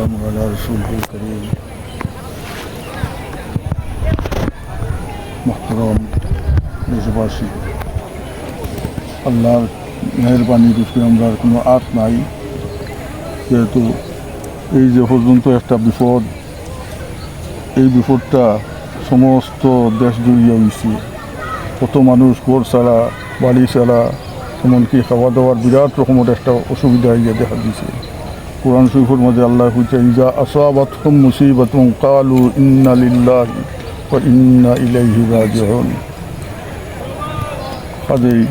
والسلام على رسوله الكريم محترم দেশবাসী আল্লাহর মেহরবানি রূপে আমরা আর কোনো আত নাই যেহেতু এই যে পর্যন্ত একটা বিপদ এই বিপদটা সমস্ত দেশ জুড়িয়ে হয়েছে কত মানুষ ঘর ছাড়া বাড়ি ছাড়া এমনকি খাওয়া দাওয়ার বিরাট রকমের একটা অসুবিধা ইয়ে দেখা দিয়েছে কোরআন শরীফের মধ্যে আল্লাহ হইতে ইজা আসাবাতহুম মুসিবাতুম কালু ইন্না লিল্লাহি ওয়া ইন্না ইলাইহি রাজিউন। কাজেই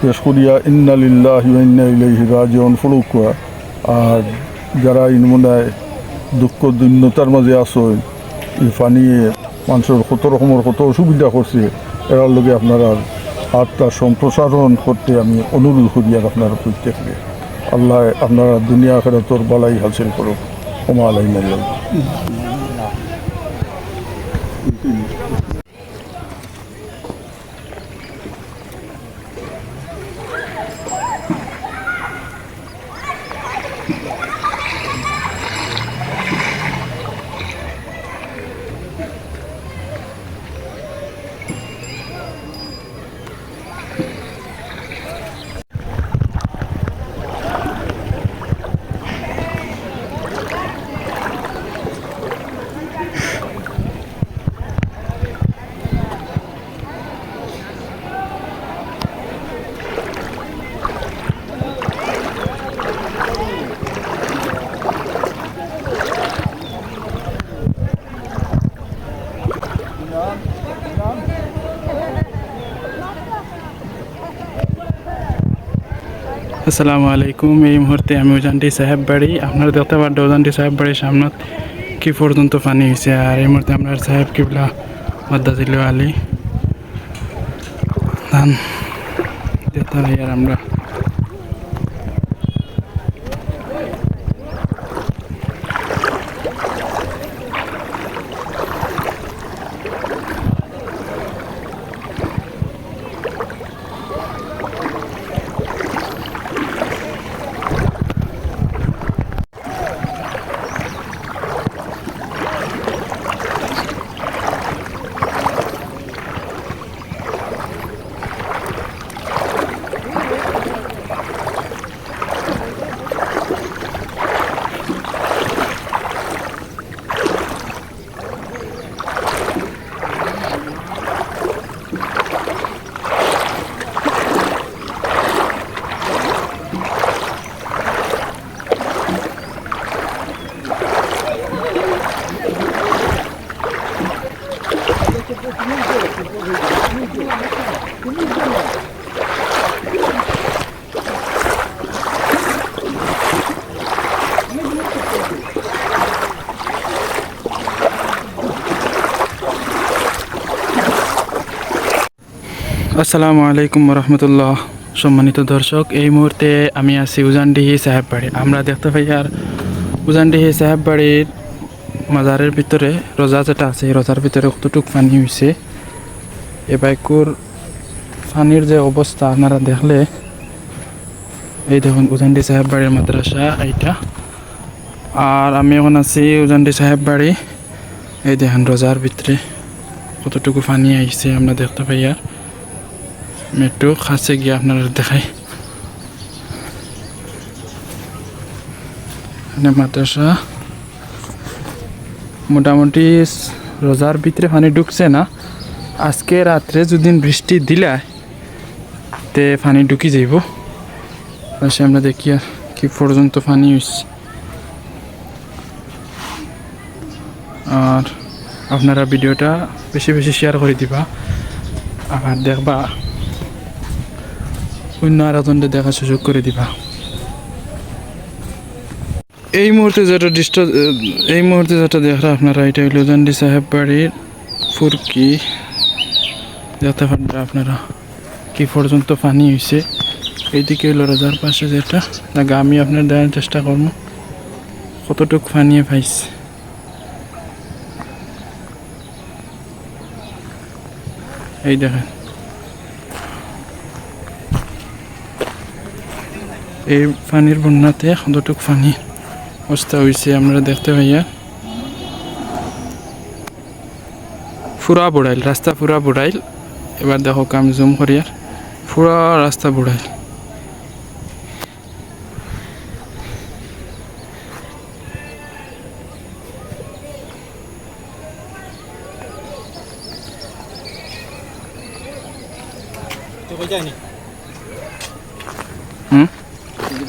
পেশ করিয়া, ইন্না লিল্লাহি ইন্না ইলাইহি রাজিউন ফলুকা আর যারা ইনমুনায় দুঃখ, দৈন্যতার মাঝে আসয় এই পানিয়ে মানুষের কত রকমের কত অসুবিধা করছে, এরার লগে আপনারা আত্মা সম্প্রসারণ করতে আমি অনুরোধ করি আর আপনারা প্রত্যেককে। আল্লাহ আপনারা দুনিয়া খেরাতর বলাই হাসিল করুক। ওমা আলাই আসসালামু আলাইকুম। এই মুহূর্তে আমি উজানটি সাহেব বাড়ি। আপনারা দেখতে পারেন উজানটি সাহেব বাড়ির সামনে কি পর্যন্ত পানি হয়েছে? আর এই মুহূর্তে আপনার সাহেব কিবলা মদ্দাজিল আলী। ধান দেখতে আর আমরা আসসালামু আলাইকুম রহমতুল্লাহ সম্মানিত দর্শক, এই মুহূর্তে আমি আছি উজানডিহি সাহেব বাড়ি আমরা দেখতে পাই আর উজানডিহি সাহেব বাড়ির মাজারের ভিতরে রোজা যেটা আছে, এই রোজার ভিতরে কতটুক পানি হয়েছে এ বাইকুর পানির যে অবস্থা আপনারা দেখলে, এই দেখুন উজানডি সাহেব বাড়ির মাদ্রাসা, এইটা। আর আমি এখন আছি উজানডি সাহেব বাড়ি এই দেখেন রোজার ভিতরে কতটুকু পানি আইছে, আমরা দেখতে পাই আর আমি একটু কাছে গিয়ে আপনারা দেখাই। মাদ্রাসা। মোটামুটি রোজার ভিতরে পানি ঢুকছে না। আজকে রাত্রে যদি বৃষ্টি দিলে, তে পানি ঢুকি যাইব। সে আমরা দেখি আর কি পর্যন্ত পানি হইছে। আর আপনারা ভিডিওটা বেশি বেশি শেয়ার করে দিবা। আবার দেখবা অন্য আর একজনকে দেখার সুযোগ করে দিবা। এই মুহূর্তে যেটা দৃষ্ট এই মুহূর্তে যেটা দেখা আপনারা, এটা হইল জান্ডি সাহেব বাড়ির ফুরকি। দেখতে পারবে আপনারা কি পর্যন্ত পানি হয়েছে এইদিকে হইল রাজার পাশে যেটা। তাকে আমি আপনার দেওয়ার চেষ্টা করব। কতটুক পানিয়ে পাইছে। এই দেখেন। এই পানির বন্যাতে কতটুক পানি অবস্থা হয়েছে আমরা দেখতে পাইয়া পুরা বুড়াইল রাস্তা পুরা বুড়াইল। এবার দেখো কাম জুম করিয়ার পুরা রাস্তা বুড়াইল। হুম?